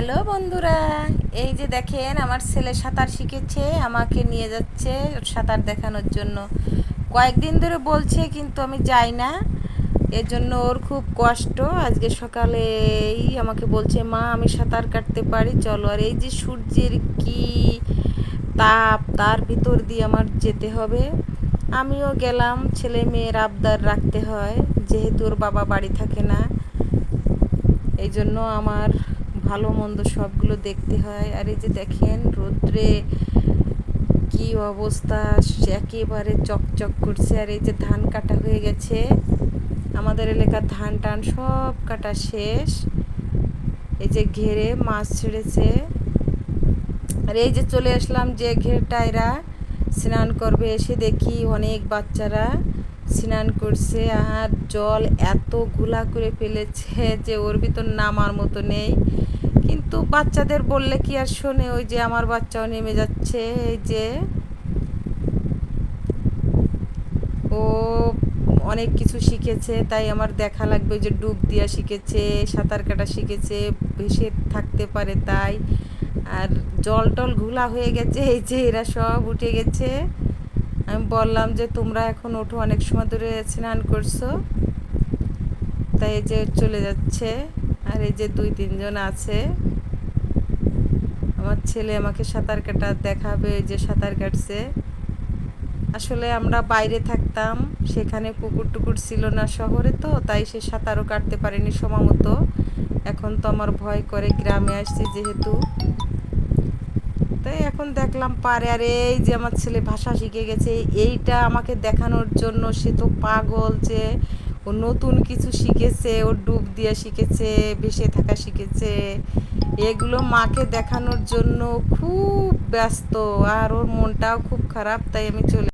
Hello বন্ধুরা, এই যে দেখেন আমার ছেলে সাঁতার শিখেছে, আমাকে নিয়ে যাচ্ছে সাঁতার দেখানোর জন্য। কয়েকদিন ধরে বলছে, কিন্তু আমি যাই না। এর জন্য ওর খুব কষ্ট। আজকে সকালেই আমাকে বলছে, মা, আমি সাঁতার কাটতে পারি, চলো। আর এই যে সূর্যের কি তাপ, তার ভিতর দিয়ে আমার যেতে হবে। আমিও গেলাম, ছেলে মেয়ের আবদার রাখতে হয়, যেহেতু ওর বাবা বাড়ি থাকে না। এই জন্য আমার ভালো মন্দ সবগুলো দেখতে হয়। আর এই যে দেখেন রৌদ্রে কি অবস্থা একেবারে চকচক করছে। আর এই যে ধান কাটা হয়ে গেছে। আমাদের এলাকার ধান টান সব কাটা শেষ। এই যে ঘেরে মাছ ছেড়েছে। আর এই যে চলে আসলাম যে ঘেরটা এরা স্নান করবে এসে দেখি অনেক বাচ্চারা স্নান করছে। আর জল এত ঘোলা করে ফেলেছে যে ওর ভিতর নামার মতো নেই। কিন্তু বাচ্চাদের বললে কি আর শোনে? ওই যে আমার বাচ্চাও নেমে যাচ্ছে, এই যে। ও অনেক কিছু শিখেছে, তাই আমার দেখা লাগবে যে ডুব দিয়া শিখেছে, সাঁতার কাটা শিখেছে, ভেসে থাকতে পারে তাই। আর জল টল ঘোলা হয়ে গেছে, এই যে এরা সব উঠে গেছে। আমি বললাম যে, তোমরা এখন ওঠো, অনেক সময় ধরে স্নান করছ। তাই যে চলে যাচ্ছে। আর এই যে দুই, তিনজন আছে। আমার ছেলে আমাকে সাঁতার কাটা দেখাবে যে সাঁতার কাটছে। আসলে আমরা বাইরে থাকতাম, সেখানে পুকুর টুকুর ছিল না শহরে তো, তাই সে সাঁতারও কাটতে পারেনি সময় মতো এখন তো আমার ভয় করে, গ্রামে আসছি যেহেতু। তাই এখন দেখলাম পারে, আর এই যে আমার ছেলে ভাষা শিখে গেছে, এইটা আমাকে দেখানোর জন্য সে তো পাগল যে ও নতুন কিছু শিখেছে, ও ডুব দিয়ে শিখেছে, ভেসে থাকা শিখেছে। এগুলো মাকে দেখানোর জন্য খুব ব্যস্ত আর ওর মনটাও খুব খারাপ, তাই আমি চলে